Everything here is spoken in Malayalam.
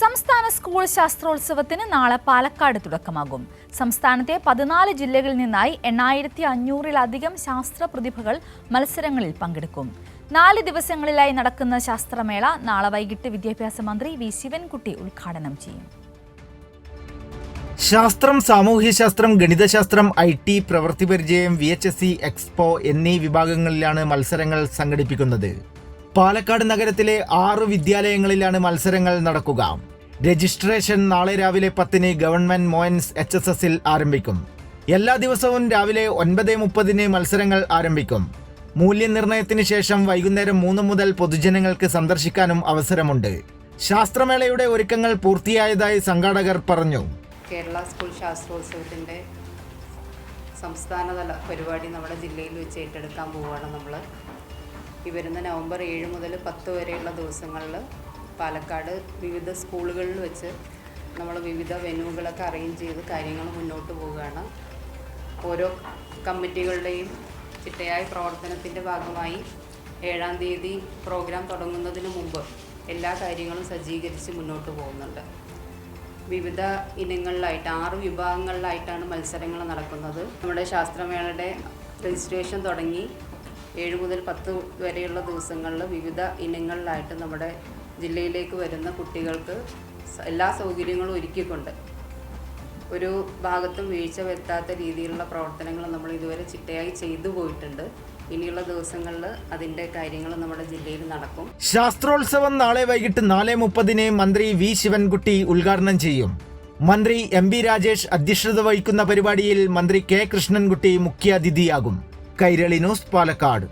സംസ്ഥാന സ്കൂൾ ശാസ്ത്രോത്സവത്തിന് നാളെ പാലക്കാട് തുടക്കമാകും. സംസ്ഥാനത്തെ പതിനാല് ജില്ലകളിൽ നിന്നായി എണ്ണായിരത്തി അഞ്ഞൂറിലധികം ശാസ്ത്ര പ്രതിഭകൾ മത്സരങ്ങളിൽ പങ്കെടുക്കും. നാല് ദിവസങ്ങളിലായി നടക്കുന്ന ശാസ്ത്രമേള നാളെ വൈകിട്ട് വിദ്യാഭ്യാസ മന്ത്രി വി ശിവൻകുട്ടി ഉദ്ഘാടനം ചെയ്യും. ശാസ്ത്രം സാമൂഹ്യശാസ്ത്രം ഗണിതശാസ്ത്രം ഐ ടി പ്രവൃത്തി പരിചയം V H S C expo എന്നീ വിഭാഗങ്ങളിലാണ് മത്സരങ്ങൾ സംഘടിപ്പിക്കുന്നത്. പാലക്കാട് നഗരത്തിലെ ആറ് വിദ്യാലയങ്ങളിലാണ് മത്സരങ്ങൾ നടക്കുക. രജിസ്ട്രേഷൻ നാളെ രാവിലെ പത്തിന് ഗവൺമെന്റ് മോയൻസ് എച്ച് എസ് എസിൽ ആരംഭിക്കും. എല്ലാ ദിവസവും രാവിലെ ഒൻപത് മുപ്പതിന് മത്സരങ്ങൾ ആരംഭിക്കും. മൂല്യനിർണയത്തിന് ശേഷം വൈകുന്നേരം മൂന്ന് മുതൽ പൊതുജനങ്ങൾക്ക് സന്ദർശിക്കാനും അവസരമുണ്ട്. ശാസ്ത്രമേളയുടെ ഒരുക്കങ്ങൾ പൂർത്തിയായതായി സംഘാടകർ പറഞ്ഞു. കേരള സ്കൂൾ ശാസ്ത്രോത്സവത്തിന്റെ സംസ്ഥാനതല പരിപാടി നമ്മുടെ ജില്ലയിൽ വെച്ച് ഏറ്റെടുക്കാൻ പോവുകയാണ് നമ്മൾ ഈ വരുന്ന നവംബർ ഏഴ് മുതൽ പത്ത് വരെയുള്ള ദിവസങ്ങളിൽ പാലക്കാട് വിവിധ സ്കൂളുകളിൽ വെച്ച് നമ്മൾ വിവിധ വെനുവുകളൊക്കെ അറേഞ്ച് ചെയ്ത് കാര്യങ്ങൾ മുന്നോട്ട് പോവുകയാണ്. ഓരോ കമ്മിറ്റികളുടെയും ചിട്ടയായ പ്രവർത്തനത്തിന്റെ ഭാഗമായി ഏഴാം തീയതി പ്രോഗ്രാം തുടങ്ങുന്നതിന് മുമ്പ് എല്ലാ കാര്യങ്ങളും സജ്ജീകരിച്ച് മുന്നോട്ട് പോകുന്നുണ്ട്. വിവിധ ഇനങ്ങളിലായിട്ട് ആറ് വിഭാഗങ്ങളിലായിട്ടാണ് മത്സരങ്ങൾ നടക്കുന്നത്. നമ്മുടെ ശാസ്ത്രമേളയുടെ രജിസ്ട്രേഷൻ തുടങ്ങി ഏഴ് മുതൽ പത്ത് വരെയുള്ള ദിവസങ്ങളിൽ വിവിധ ഇനങ്ങളിലായിട്ട് നമ്മുടെ ജില്ലയിലേക്ക് വരുന്ന കുട്ടികൾക്ക് എല്ലാ സൗകര്യങ്ങളും ഒരുക്കിക്കൊണ്ട് ഒരു ഭാഗത്തും വീഴ്ച വരുത്താത്ത രീതിയിലുള്ള പ്രവർത്തനങ്ങൾ നമ്മൾ ഇതുവരെ ചിട്ടയായി ചെയ്തു പോയിട്ടുണ്ട്. ഇനിയുള്ള ദിവസങ്ങളിൽ അതിന്റെ കാര്യങ്ങൾ നമ്മുടെ ജില്ലയിൽ നടക്കും. ശാസ്ത്രോത്സവം നാളെ വൈകിട്ട് നാല് മുപ്പതിന് മന്ത്രി വി ശിവൻകുട്ടി ഉദ്ഘാടനം ചെയ്യും. മന്ത്രി എം ബി രാജേഷ് അധ്യക്ഷത വഹിക്കുന്ന പരിപാടിയിൽ മന്ത്രി കെ കൃഷ്ണൻകുട്ടി മുഖ്യാതിഥിയാകും. കൈരളി ന്യൂസ് പാലക്കാട്.